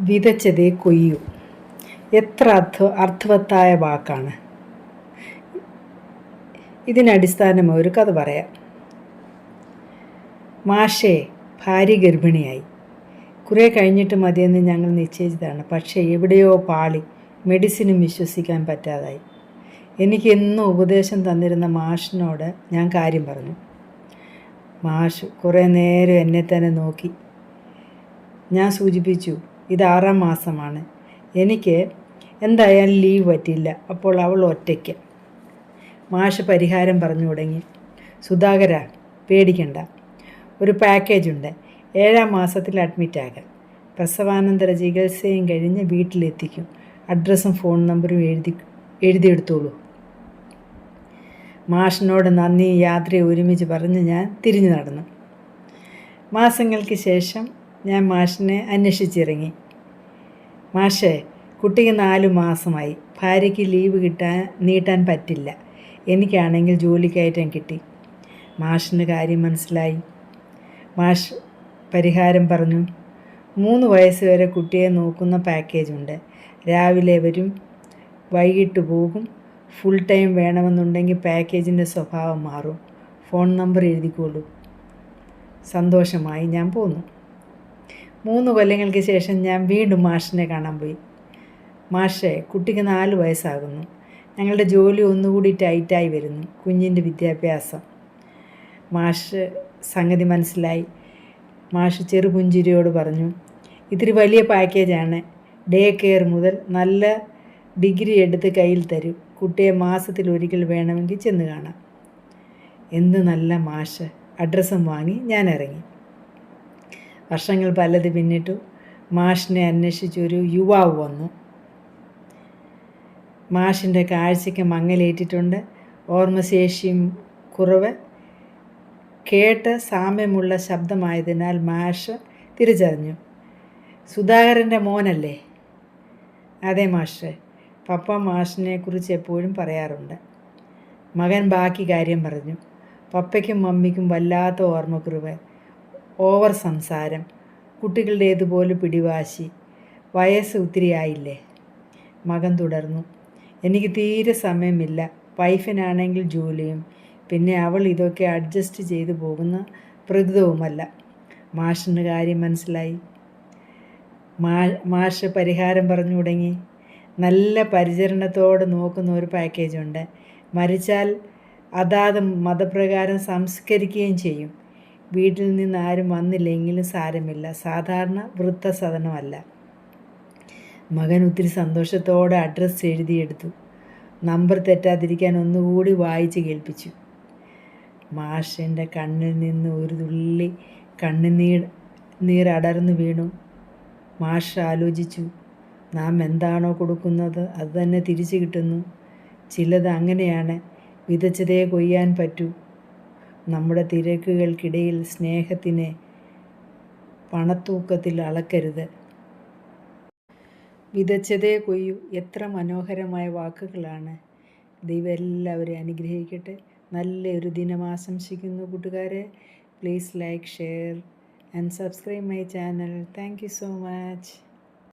വിതച്ചതേ കൊയ്യൂ. എത്ര അർത്ഥ അർത്ഥവത്തായ വാക്കാണ്. ഇതിനടിസ്ഥാനമായി ഒരു കഥ പറയാം. മാഷേ ഭാര്യ ഗർഭിണിയായി. കുറേ കഴിഞ്ഞിട്ട് മതിയെന്ന് ഞങ്ങൾ നിശ്ചയിച്ചതാണ്. പക്ഷേ എവിടെയോ പാളി മെഡിസിനും വിശ്വസിക്കാൻ പറ്റാതായി. എനിക്ക് എന്നും ഉപദേശം തന്നിരുന്ന മാഷിനോട് ഞാൻ കാര്യം പറഞ്ഞു. മാഷ് കുറേ നേരം എന്നെ തന്നെ നോക്കി. ഞാൻ സൂചിപ്പിച്ചു ഇത് ആറാം മാസമാണ്. എനിക്ക് എന്തായാലും ലീവ് പറ്റില്ല അപ്പോൾ അവൾ ഒറ്റയ്ക്ക്. മാഷ് പരിഹാരം പറഞ്ഞു തുടങ്ങി. സുധാകര പേടിക്കണ്ട. ഒരു പാക്കേജ് ഉണ്ട്. ഏഴാം മാസത്തിൽ അഡ്മിറ്റ് ആകാം പ്രസവാനന്തര ചികിത്സയും കഴിഞ്ഞ് വീട്ടിലെത്തിക്കും. അഡ്രസ്സും ഫോൺ നമ്പറും എഴുതി എഴുതിയെടുത്തോളൂ. മാഷിനോട് നന്ദി യാത്രയെ ഒരുമിച്ച് പറഞ്ഞ് ഞാൻ തിരിഞ്ഞു നടന്നു. മാസങ്ങൾക്ക് ശേഷം ഞാൻ മാഷിനെ അന്വേഷിച്ചിറങ്ങി. മാഷേ കുട്ടിക്ക് നാലു മാസമായി. ഭാര്യയ്ക്ക് ലീവ് കിട്ടാൻ നീട്ടാൻ പറ്റില്ല. എനിക്കാണെങ്കിൽ ജോലിക്കയറ്റം കിട്ടി. മാഷിന് കാര്യം മനസ്സിലായി. മാഷ് പരിഹാരം പറഞ്ഞു. മൂന്ന് വയസ്സ് വരെ കുട്ടിയെ നോക്കുന്ന പാക്കേജുണ്ട് രാവിലെ വരും വൈകിട്ട് പോകും. ഫുൾ ടൈം വേണമെന്നുണ്ടെങ്കിൽ പാക്കേജിന്റെ സ്വഭാവം മാറും. ഫോൺ നമ്പർ എഴുതിക്കോളൂ. സന്തോഷമായി ഞാൻ പോന്നു. മൂന്ന് കൊല്ലങ്ങൾക്ക് ശേഷം ഞാൻ വീണ്ടും മാഷിനെ കാണാൻ പോയി. മാഷെ കുട്ടിക്ക് നാല് വയസ്സാകുന്നു. ഞങ്ങളുടെ ജോലി ഒന്നുകൂടി ടൈറ്റായി വരുന്നു. കുഞ്ഞിന്റെ വിദ്യാഭ്യാസം. മാഷ് സംഗതി മനസ്സിലായി. മാഷ് ചെറുപുഞ്ചിരിയോട് പറഞ്ഞു ഇത്തിരി വലിയ പാക്കേജാണ്. ഡേ കെയർ മുതൽ നല്ല ഡിഗ്രി എടുത്ത് കയ്യിൽ തരും. കുട്ടിയെ മാസത്തിൽ ഒരിക്കൽ വേണമെങ്കിൽ ചെന്ന് കാണാം. എന്ത് നല്ല മാഷ്. അഡ്രസ്സും വാങ്ങി ഞാൻ ഇറങ്ങി. വർഷങ്ങൾ പലത് പിന്നിട്ടു മാഷിനെ അന്വേഷിച്ചൊരു യുവാവ് വന്നു. മാഷിന്റെ കാഴ്ചയ്ക്ക് മങ്ങലേറ്റിട്ടുണ്ട്. ഓർമ്മശേഷിയും കുറവ്. കേട്ട് സാമ്യമുള്ള ശബ്ദമായതിനാൽ മാഷ് തിരിച്ചറിഞ്ഞു. സുധാകരന്റെ മോനല്ലേ? അതെ മാഷ്. പപ്പ മാഷിനെ കുറിച്ച് എപ്പോഴും പറയാറുണ്ട്. മകൻ ബാക്കി കാര്യം പറഞ്ഞു. പപ്പയ്ക്കും മമ്മിക്കും വല്ലാത്ത ഓർമ്മക്കുറിവ്. ഓവർ സംസാരം. കുട്ടികളുടേതുപോലെ പിടിവാശി. വയസ്സ് ഒത്തിരി ആയില്ലേ മകൻ തുടർന്നു. എനിക്ക് തീരെ സമയമില്ല. വൈഫിനാണെങ്കിൽ ജോലിയും. പിന്നെ അവൾ ഇതൊക്കെ അഡ്ജസ്റ്റ് ചെയ്തു പോകുന്ന പ്രകൃതവുമല്ല. മാഷിന് കാര്യം മനസ്സിലായി. മാഷ് പരിഹാരം പറഞ്ഞു തുടങ്ങി. നല്ല പരിചരണത്തോടെ നോക്കുന്ന ഒരു പാക്കേജുണ്ട് മരിച്ചാൽ അതാത് മതപ്രകാരം സംസ്കരിക്കുകയും ചെയ്യും. വീട്ടിൽ നിന്ന് ആരും വന്നില്ലെങ്കിലും സാരമില്ല. സാധാരണ വൃദ്ധസദനമല്ല മകൻ ഒത്തിരി സന്തോഷത്തോടെ അഡ്രസ്സ് എഴുതിയെടുത്തു. നമ്പർ തെറ്റാതിരിക്കാൻ ഒന്നുകൂടി വായിച്ച് കേൾപ്പിച്ചു. മാഷന്റെ കണ്ണിൽ നിന്ന് ഒരു തുള്ളി കണ്ണുനീർ നീരടർന്നു വീണു. മാഷ് ആലോചിച്ചു നാം എന്താണോ കൊടുക്കുന്നത് അത് തന്നെ തിരിച്ചു കിട്ടുന്നു. ചിലത് അങ്ങനെയാണ്. വിതച്ചതേ കൊയ്യാൻ പറ്റൂ. നമ്മുടെ തിരക്കുകൾക്കിടയിൽ സ്നേഹത്തിനെ പണത്തൂക്കത്തിൽ അളക്കരുത്. വിതച്ചതേ കൊയ്യൂ. എത്ര മനോഹരമായ വാക്കുകളാണ്. ദൈവം എല്ലാവരെയും അനുഗ്രഹിക്കട്ടെ. നല്ലൊരു ദിനം ആശംസിക്കുന്നു കൂട്ടുകാരെ. Please like share and subscribe my channel thank you so much